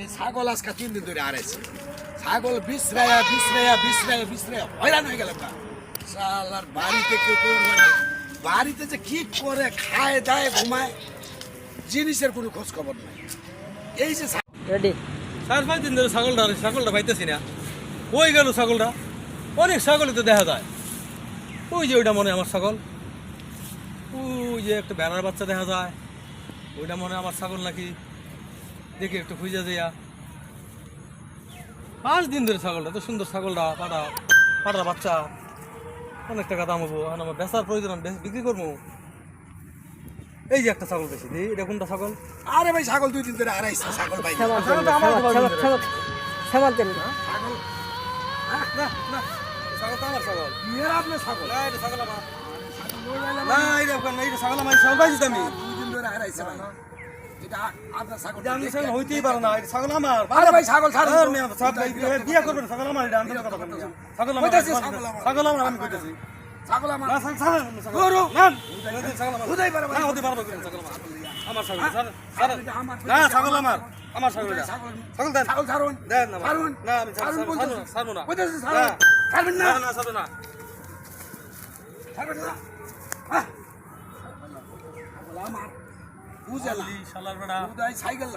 এই ছাগল আজকে তিন দিন ধরে হারাইছে। ছাগল বিশ্রায়া বিশ্রায়া বিশ্রায়া বিশ্রায়া। হয়রান হয়ে গেলাম না। শালার বাড়িতে কেউ কেউ বাড়িতে যে কি করে খায় দায় ঘুমায় জিনিসের কোনো খোঁজ খবর নাই। এই যে রেডি চার পাঁচ দিন ধরে ছাগলটা ছাগলটা পাইতেছি না। ওই গেল ছাগলটা? অনেক ছাগলই তো দেখা যায়। ওই যে ওইটা মনে আমার ছাগল। ওই যে একটা বেড়ার বাচ্চা দেখা যায়। ওইটা মনে আমার ছাগল নাকি? দেখি একটু খুঁজে দেয়া। পাঁচ দিন ধরে ছাগলটা তো সুন্দর ছাগলটা পাটা পাটার বাচ্চা। অনেক টাকা দাম হব এখন আমার বেচার প্রয়োজন আমি বিক্রি করব। এই যে একটা ছাগল বেশি এটা কোনটা ছাগল? আরে ভাই ছাগল দুই দিন ধরে হারাইছে ছাগল ভাই। দেন ছাগল। না ছাগল তো আমার ছাগল। এর আপনার ছাগল। না এটা ছাগল আমার। না এটা ছাগল আমার ছাগল। পাইছি আমি দুই দিন ধরে ভাই। এটা আপনার ছাগল আমি ছাগল হইতেই পারে না ছাগল আমার। আরে ভাই ছাগল ছাড়ুন ছাগল বিয়ে করবেন ছাগল আমার এটা তো কথা বলছি ছাগল আমার ছাগল আমার। আমি কইতাছি ছাগল আমার। না ছাগল ছাগল গরু। না ছাগল আমার। হতেই পারে না। হতে পারবে ছাগল আমার। আমার ছাগল ছাগল- ছাগল না ছাগল আমার। আমার ছাগল এটা। ছাগল ছাগল দেন। ছাগল ছাড়ুন। দেন না ছাড়ুন। না আমি ছাগল ছাড়ুন না ছাড়বো না। কইতাছি না। ছাড়ুন। ছাড়বেন না। না না না। ছাড়বেন না। হ্যাঁ আমার। বুঝে না শালার বেটা উদয় সাইকেল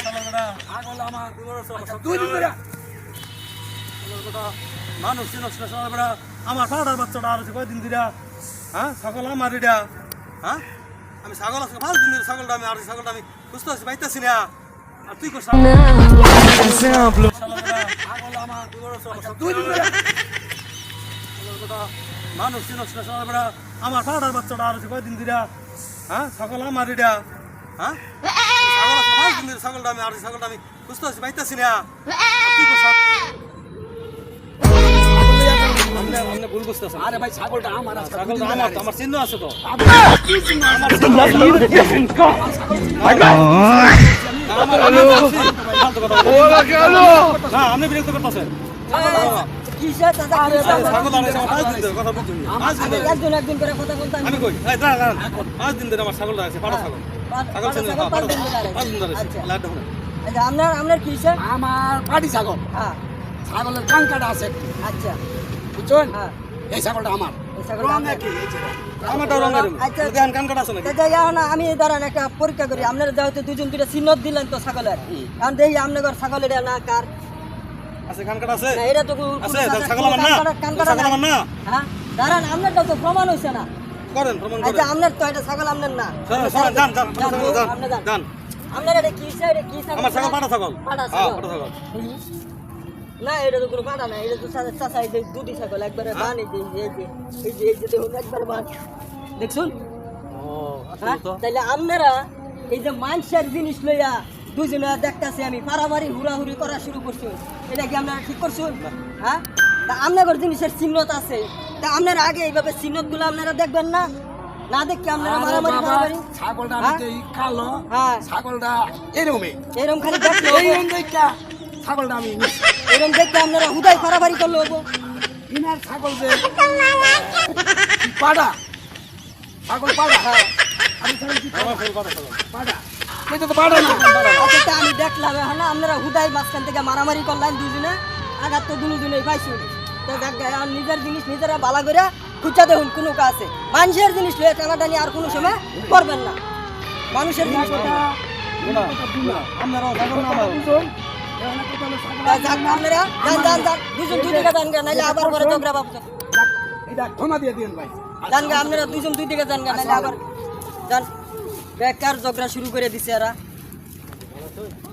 শালার বেটা ছাগল আমার দুই দিন ধরে মানুষ চিনস না সবাই বেড়া আমার পাড়ার বাচ্চাটা আর আছে কয়দিন দিরা হ্যাঁ ছাগল আমার এটা হ্যাঁ আমি ছাগল আছে পাঁচ দিন ধরে ছাগলটা আমি আর ছাগলটা আমি বুঝতে পারছি পাইতেছি না আর তুই কর ছাগল ছাগল আমার দুই দিন ধরে মানুষ চিনস না সবাই বেড়া আমার পাড়ার বাচ্চাটা আর কয়দিন দিরা হ্যাঁ ছাগল আমার এটা হ্যাঁ ছাগলটা আমি আর ছাগলটা আমি বুঝতে পারছি পাইতেছি না আর ভাই ছাগলটা আমার ছাগলটা আমার আমার চিহ্ন আছে তো কি চিহ্ন আছে? না আপনি বিরক্ত করতেছেন একজন একজন করে কথা বলতে আমি কই? পাঁচ দিন ধরে আমার ছাগলটা আছে পাড়া ছাগল। ছাগল চিনি হ্যাঁ, পাড়া পাঁচ দিন ধরে আচ্ছা। আচ্ছা আপনার আপনার আমার পাটি ছাগল। হ্যাঁ। ছাগলের কাঙ্কাটা আছে আচ্ছা। বুঝছেন? হ্যাঁ। এই ছাগলটা আমার। আচ্ছা। ইয়া আমি দাঁড়ান একটা পরীক্ষা করি। আপনারা যেহেতু দুজন দুটা চিহ্ন দিলেন তো ছাগলের। কারণ দেখি আপনার ছাগল এটা না কার? আছে কান কাটা আছে? না এটা তো আছে, তাহলে ছাগল আমার না? কান কাটা- ছাগল আমার না? হ্যাঁ? দাঁড়ান আপনারটা তো প্রমাণ হয়েছে না। করেন প্রমাণ করেন। আচ্ছা আপনার তো এটা ছাগল আপনার না। যান, যান, যান, যান, যান, আপনি যান। যান। আপনার এটা কি ছাগল কি ছাগল? আমার ছাগল পাটা ছাগল। পাটা হ্যাঁ ছাগল। পাটা ছাগল। না এটা তো কোনো না এটা তো চাচা এই দুটি ছাগল একবারে বান এই যে এই যে এই যে দেখুন একবারে বান। দেখছুন? ও আসলে হ্যাঁ? আপনারা এই যে মানুষের জিনিস লইয়া দুজনে দেখতাছি আমি পারাবারি হুড়াহুড়ি করা শুরু করছি। এটা কি আপনারা ঠিক করছুন হ্যাঁ? তা আপনাদের জিনিসের চিহ্নত আছে। তা আপনারা আগে এইভাবে চিহ্নতগুলো আপনারা দেখবেন না? না দেখি আপনারা মারামারি মারামারি ছাগলটা হ্যাঁ? আমি কালো হ্যাঁ। ছাগলটা এরকমই এরকম খালি দেখলে হব। দেখা। ছাগলটা আমি। এরকম দেখতে আপনারা হুদাই পারাবারি করলে হব ইনার ছাগল যে পাড়া। ছাগল পাড়া। হ্যাঁ। আমি ছাগল পাড়া। এটা তো পাড়া না। আমি দেখলাম এখন আপনারা হুদাই মাঝখান থেকে মারামারি করলেন দুজনে আঘাত তো দুজনেই পাইছি তো নিজের জিনিস নিজেরা ভালো করে খুঁজা দেখুন কোনো কাছে মানুষের জিনিস লয়ে টানাটানি আর কোনো সময় করবেন না। মানুষের জিনিস আপনারা যান যান যান দুজন দুই দিকে যান গা নাইলে আবার পরে বাবু যান গা আপনারা দুজন দুই দিকে যান গা নাইলে আবার যান বেকার ঝগড়া শুরু করে দিছে এরা। Good.